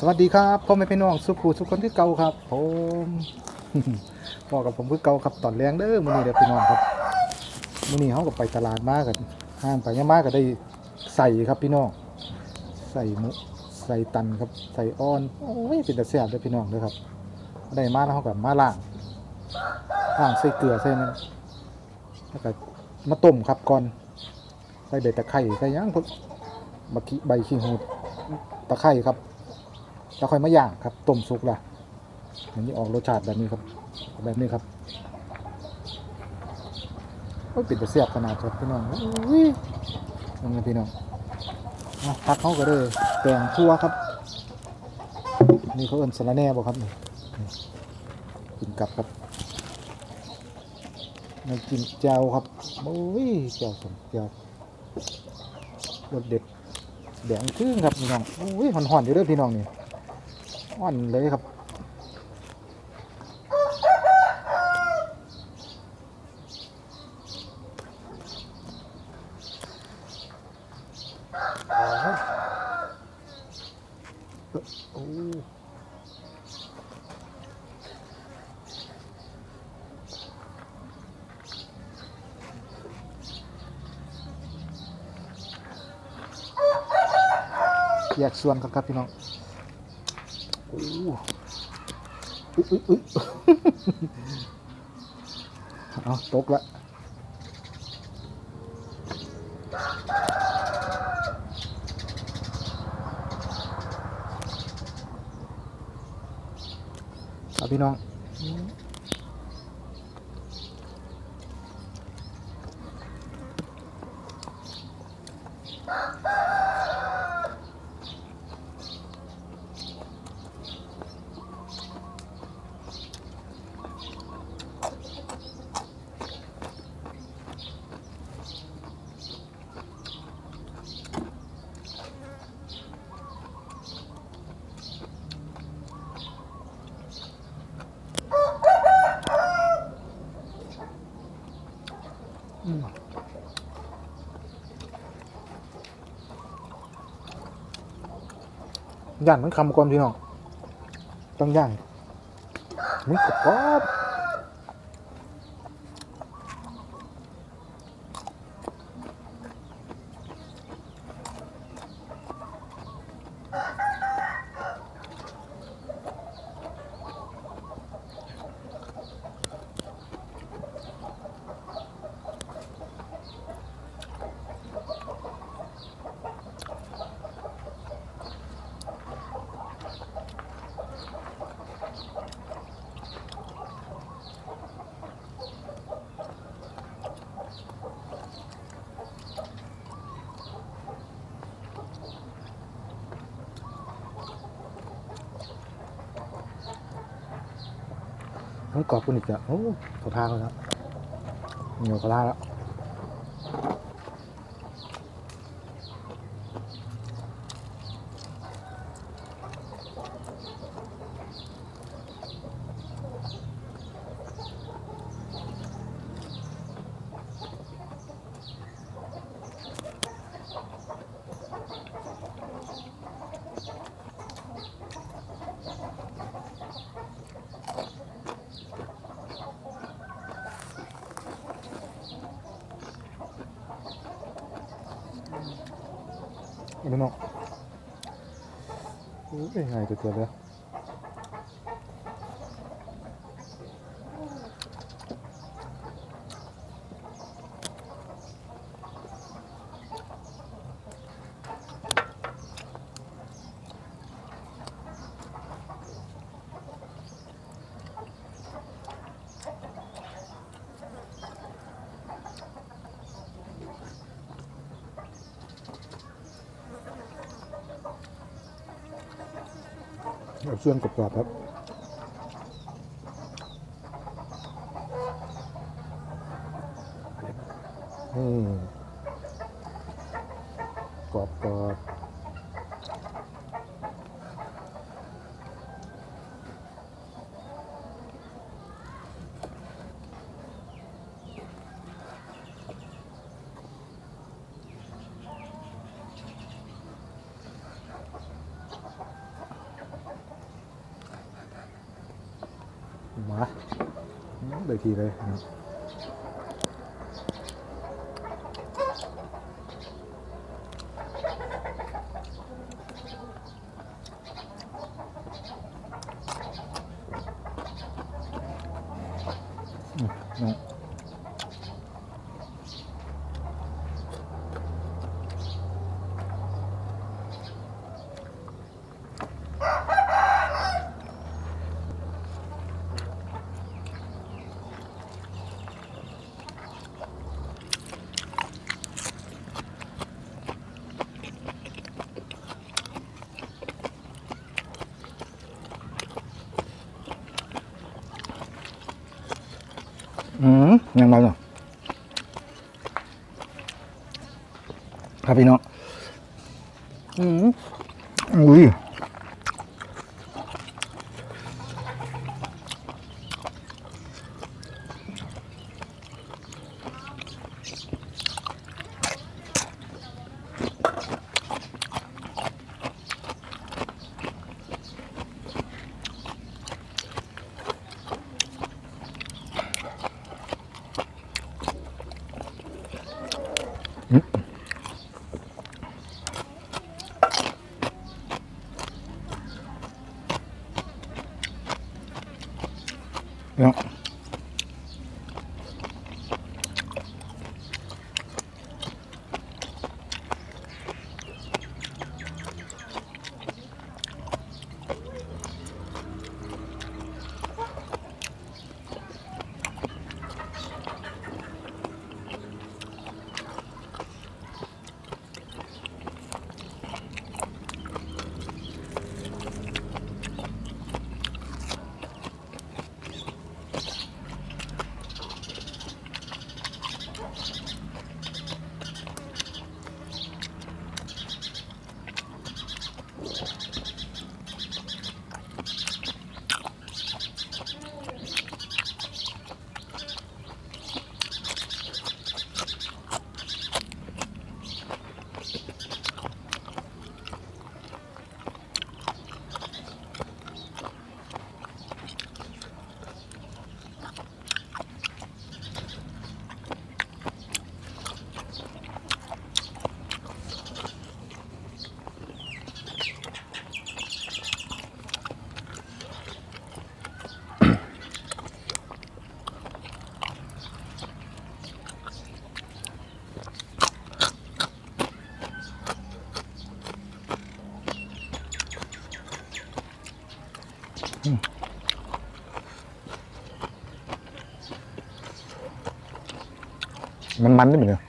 สวัสดีครับพ่อแม่พี่น้องสุขูสุขคนที่เก่าครับ ผมพ่อกับผมคือเก่าครับตอนแรงเด้อมื้อนี้เด้อพี่น้องครับมื้อนี้เฮาก็ไปตลาดมากันห้างไปยามมาก็ได้ใส่ครับพี่น้องใส่หมูใส่ตันครับใส่อ้อนโอ้ยเป็นตาแซ่บเด้อพี่น้องเด้อครับได้มาแล้วเฮาก็มาล้างล้างใส่เกลือใส่นั้นแล้วก็มาต้มครับก่อนใส่ใบตะไคร้ใส่หยังพวกมะขิใบขี้หูดตะไคร้ครับ แล้วค่อยมาย่างครับต้มสุกละอย่างนี้ออกรสชาติแบบนี้ครับ แบบนี้ครับโอ้ยปิดไปเสียบขนาดครับพี่น้องอุ้ยยังไงพี่น้องอะพักเขาก็เลยแกงทั่วครับ นี่เขาเอิ้นสาระแน่บ่ครับนี่นี่กินกับครับมากินแจวครับโอ้ยแจวสมแจวรสเด็ดแดงครึ่งครับพี่น้องโอ้ยห่อนๆอยู่เด้อพี่น้องนี่ อ่อนเลยครับโอ้แยกส่วนครับครับพี่น้อง โอ้อุ๊ยอุ๊ยอุ๊ยเอาตกละเอาพี่น้อง ย่านมันคำก่อนพี่น้องต้องย่างมันกรอบ กรอบกุนอีกจ้ะโอ้เขาทางแล้วเหนียวกระลาแล้ว พี่น้องโอ้ยไงตัวเดเลย เอาส่วนกรอบๆครับอืมกรอบกรอบ มาอืมเล ยทีเลยนะครับอืมน้องอืมยังไงเนาะครับพี่น้องอืมอุ้ย เมันมันได้เหมือนกัน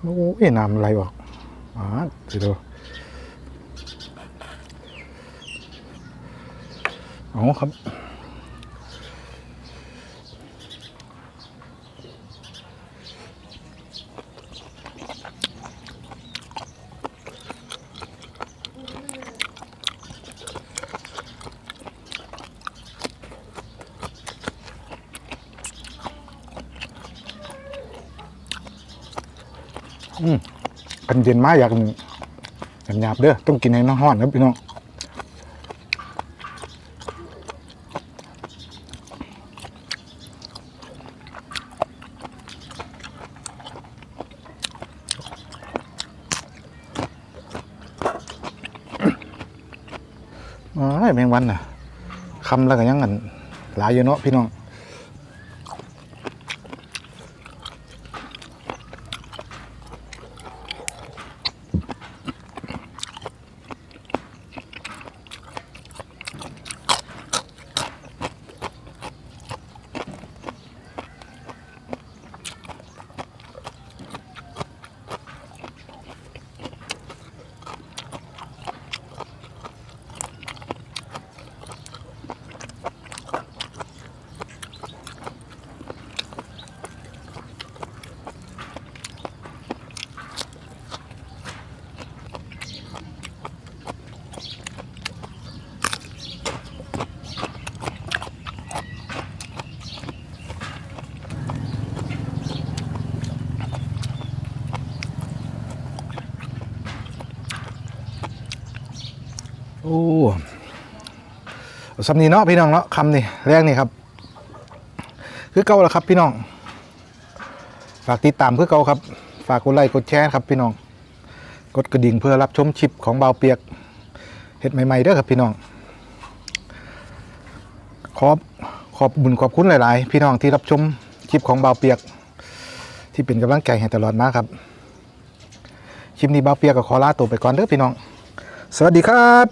โอ้ยน้ำอะไรวะอ่าสิดูเอาครับ อืมกันเย็นมากอยากกันหยาบเด้อต้องกินให้น้ำห้อนนะพี่น้องอ๋อแมงวันน่ะคำแล้วก็ยังกันหลายอยู่เนาะพี่น้อง อ้สำนีเนาะพี่น้องเนาะคำนี่แรกนี่ครับ คือเก่าแล้วครับพี่น้อง ฝากติดตามคือเก่าครับ ฝากกดไลค์กดแชร์ครับพี่น้อง กดกระดิ่งเพื่อรับชมชิปของเบาเปียกเห็ดใหม่ๆเด้อครับพี่น้อง ขอบขอบบุญขอบคุณหลาย ๆ พี่น้องที่รับชมคลิปของเบาเปียก ที่เป็นกำลังใจให้ตลอดมาครับคลิปนี้เบาเปียกก็ขอลาตัวไปก่อนเด้อพี่น้อง สวัสดีครับ